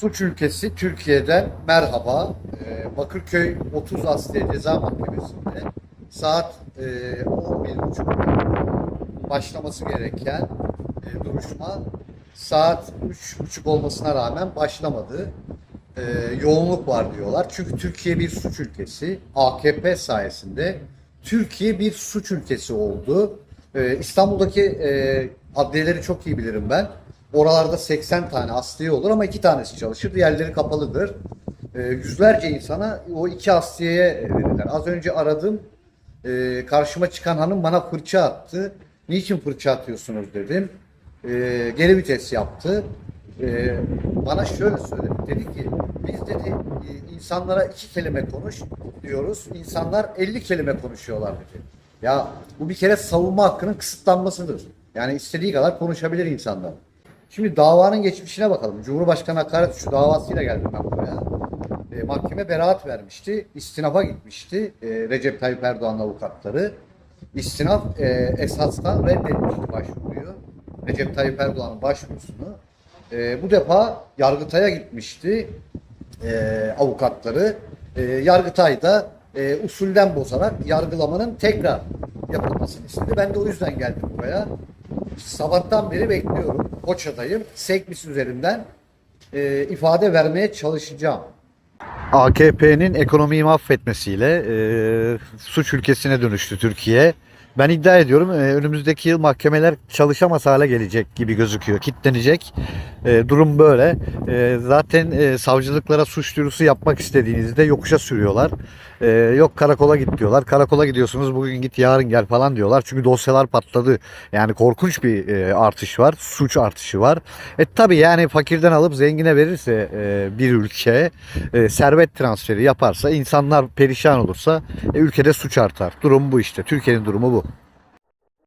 Suç ülkesi Türkiye'den merhaba. Ee, Bakırköy 30 Asliye Ceza Mahkemesi'nde saat e, 11.30 başlaması gereken e, duruşma saat 3.30 olmasına rağmen başlamadı. Ee, yoğunluk var diyorlar. Çünkü Türkiye bir suç ülkesi. AKP sayesinde Türkiye bir suç ülkesi oldu. Ee, İstanbul'daki e, adliyeleri çok iyi bilirim ben. Oralarda 80 tane asliye olur ama iki tanesi çalışır. Diğerleri kapalıdır. Ee, yüzlerce insana o iki asliyeye verirler. Az önce aradım. Ee, karşıma çıkan hanım bana fırça attı. Niçin fırça atıyorsunuz dedim. Ee, geri vites yaptı. Ee, bana şöyle söyledi. Dedi ki biz dedi e, insanlara iki kelime konuş diyoruz. İnsanlar 50 kelime konuşuyorlar dedi. Ya bu bir kere savunma hakkının kısıtlanmasıdır. Yani istediği kadar konuşabilir insanlar. Şimdi davanın geçmişine bakalım. Cumhurbaşkanı hakaret suçu davasıyla geldim ben buraya. E, mahkeme beraat vermişti. İstinafa gitmişti e, Recep Tayyip Erdoğan avukatları. İstinaf e, esastan reddetmişti başvuruyu. Recep Tayyip Erdoğan'ın başvurusunu. E, bu defa Yargıtay'a gitmişti e, avukatları. E, Yargıtay da e, usulden bozarak yargılamanın tekrar yapılmasını istedi. Ben de o yüzden geldim buraya. Sabahtan beri bekliyorum. Koçadayım. Sekmis üzerinden e, ifade vermeye çalışacağım. AKP'nin ekonomiyi mahvetmesiyle e, suç ülkesine dönüştü Türkiye. Ben iddia ediyorum e, önümüzdeki yıl mahkemeler çalışamaz hale gelecek gibi gözüküyor. Kitlenecek. E, durum böyle. E, zaten savcılıklara suç duyurusu yapmak istediğinizde yokuşa sürüyorlar. Yok karakola git diyorlar. Karakola gidiyorsunuz bugün git yarın gel falan diyorlar. Çünkü dosyalar patladı. Yani korkunç bir artış var. Suç artışı var. E tabi yani fakirden alıp zengine verirse bir ülke servet transferi yaparsa insanlar perişan olursa ülkede suç artar. Durum bu işte. Türkiye'nin durumu bu.